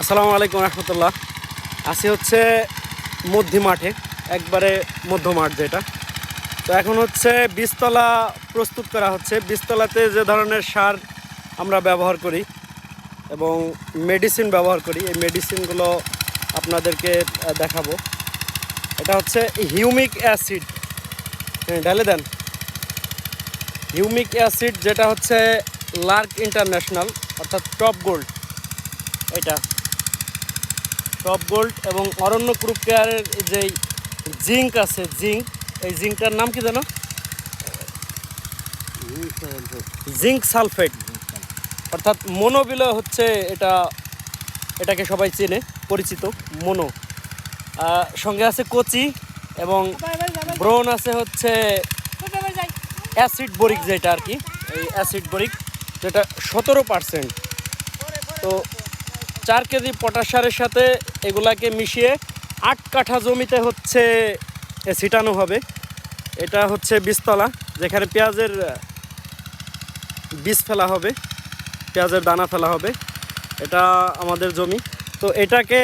আসসালামু আলাইকুম রহমতুল্লাহ। আসি হচ্ছে মধ্যি মাঠে, একবারে মধ্য মাঠ যেটা। তো এখন হচ্ছে বীজতলা প্রস্তুত করা হচ্ছে। বীজতলাতে যে ধরনের সার আমরা ব্যবহার করি এবং মেডিসিন ব্যবহার করি, এই মেডিসিনগুলো আপনাদেরকে দেখাবো। এটা হচ্ছে হিউমিক অ্যাসিড হ্যাঁ ঢেলে দেন। হিউমিক অ্যাসিড যেটা হচ্ছে লার্ক ইন্টারন্যাশনাল অর্থাৎ টপ গোল্ড এটা। টপ গোল্ড এবং অরণ্য গ্রুপ কেয়ারের যেই জিঙ্ক আছে, জিঙ্ক, এই জিঙ্কটার নাম কি জানো জিঙ্ক সালফেট। অর্থাৎ মনোবিলয় হচ্ছে এটা, এটাকে সবাই চেনে, পরিচিত, মনো। সঙ্গে আছে কচি এবং ব্রোন আছে হচ্ছে অ্যাসিড বরিক যেটা আর কি, এই অ্যাসিড বরিক, যেটা সতেরো পার্সেন্ট। তো চার কেজি পটাশ সারের সাথে এগুলাকে মিশিয়ে আট কাঠা জমিতে হচ্ছে ছিটানো হবে। এটা হচ্ছে বীজতলা, যেখানে পেঁয়াজের বীজ ফেলা হবে, পেঁয়াজের দানা ফেলা হবে। এটা আমাদের জমি। তো এটাকে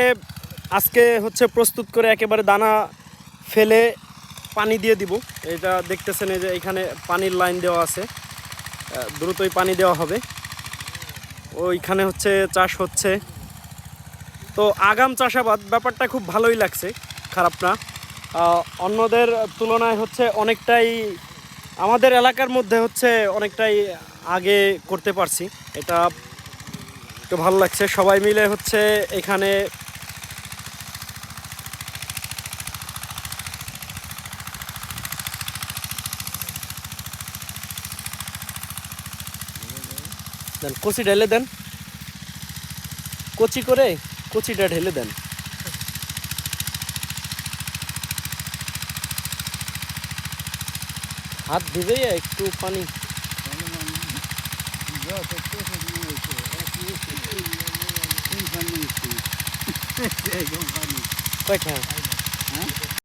আজকে হচ্ছে প্রস্তুত করে একেবারে দানা ফেলে পানি দিয়ে দিব। এটা দেখতেছেন এই যে এখানে পানির লাইন দেওয়া আছে। দ্রুতই পানি দেওয়া হবে। ওইখানে হচ্ছে চাষ হচ্ছে। তো আগাম চাষাবাদ ব্যাপারটা খুব ভালোই লাগছে, খারাপ না। অন্যদের তুলনায় হচ্ছে অনেকটাই আমাদের এলাকার মধ্যে হচ্ছে অনেকটাই আগে করতে পারছি। এটা তো ভালো লাগছে, সবাই মিলে হচ্ছে এখানে দেন, কচি ঢেলে দেন। কচি করে কচিটা ঢেলে দেন। হাত ভিজে একটু পানি। কয়টা